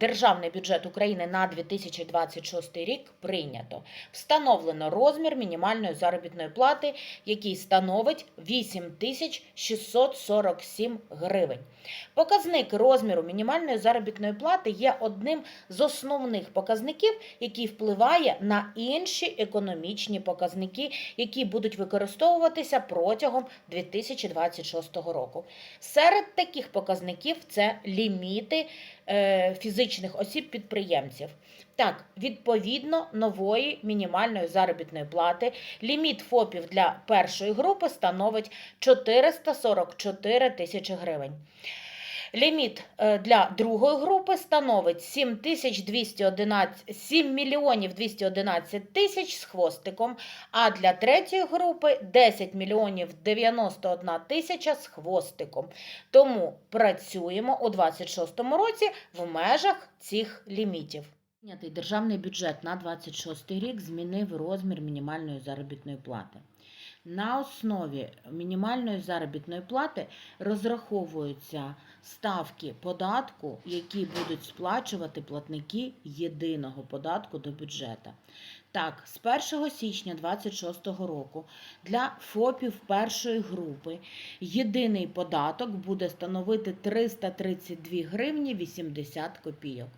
Державний бюджет України на 2026 рік прийнято. Встановлено розмір мінімальної заробітної плати, який становить 8647 гривень. Показник розміру мінімальної заробітної плати є одним з основних показників, який впливає на інші економічні показники, які будуть використовуватися протягом 2026 року. Серед таких показників це ліміти е, фізичних осіб-підприємців. Так, відповідно нової мінімальної заробітної плати ліміт ФОПів для першої групи становить 444 тисячі гривень. Ліміт е, для другої групи становить 7211, 7 мільйонів 211 тисяч з хвостиком, а для третьої групи 10 мільйонів 91 тисяча з хвостиком. Тому працюємо у 2026 році в межах цих лімітів. Державний бюджет на 26 рік змінив розмір мінімальної заробітної плати. На основі мінімальної заробітної плати розраховуються ставки податку, які будуть сплачувати платники єдиного податку до бюджету. Так, з 1 січня 2026 року для ФОПів першої групи єдиний податок буде становити 332 гривні 80 копійок.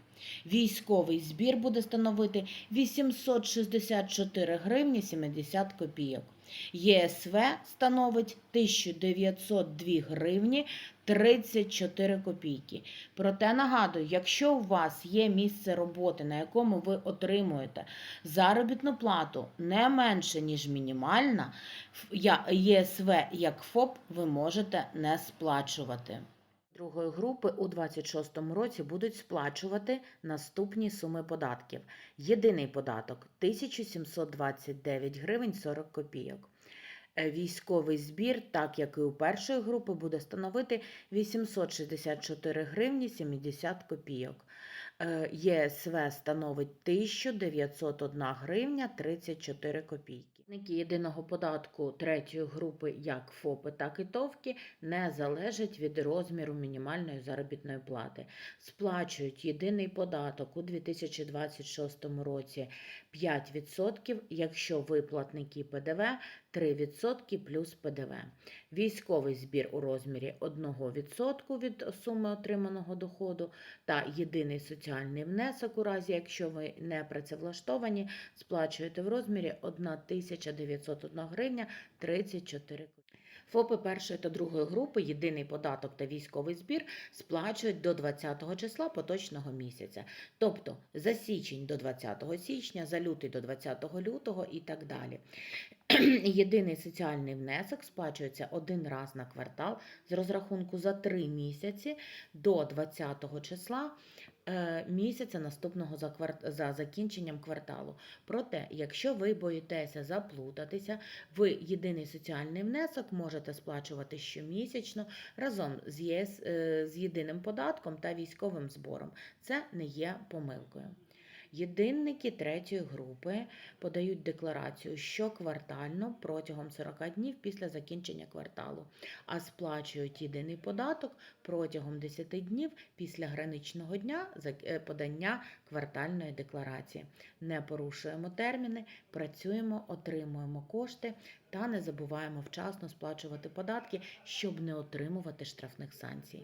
Військовий збір буде становити 864 гривні 70 копійок. ЄСВ становить 1902 гривні 34 копійки. Проте нагадую, якщо у вас є місце роботи, на якому ви отримуєте заробітну плату не менше, ніж мінімальна, ЄСВ як ФОП ви можете не сплачувати. Другої групи у 26 році будуть сплачувати наступні суми податків. Єдиний податок 1729 гривень 40 копійок. Е, Військовий збір, так як і у першої групи, буде становити 864 гривні 70 копійок. Е, ЄСВ становить 1901 гривня 34 копійки. Платники єдиного податку третьої групи, як ФОПи, так і ТОВки, не залежать від розміру мінімальної заробітної плати. Сплачують єдиний податок у 2026 році 5%, якщо ви платники ПДВ 3% плюс ПДВ. Військовий збір у розмірі 1% від суми отриманого доходу та єдиний соціальний внесок у разі, якщо ви не працевлаштовані, сплачуєте в розмірі 1901 гривня 34 копійки. ФОПи першої та другої групи єдиний податок та військовий збір сплачують до 20 числа поточного місяця, тобто за січень до 20 січня, за лютий до 20 лютого і так далі. Єдиний соціальний внесок сплачується один раз на квартал з розрахунку за 3 місяці до 20 числа е, місяця наступного за, кварт... за закінченням кварталу. Проте, якщо ви боїтеся заплутатися, ви єдиний соціальний внесок можете сплачувати щомісячно разом з, ЄС... е, з єдиним податком та військовим збором. Це не є помилкою. Єдинники третьої групи подають декларацію щоквартально протягом 40 днів після закінчення кварталу, а сплачують єдиний податок протягом 10 днів після граничного дня е, подання квартальної декларації. Не порушуємо терміни, працюємо, отримуємо кошти та не забуваємо вчасно сплачувати податки, щоб не отримувати штрафних санкцій.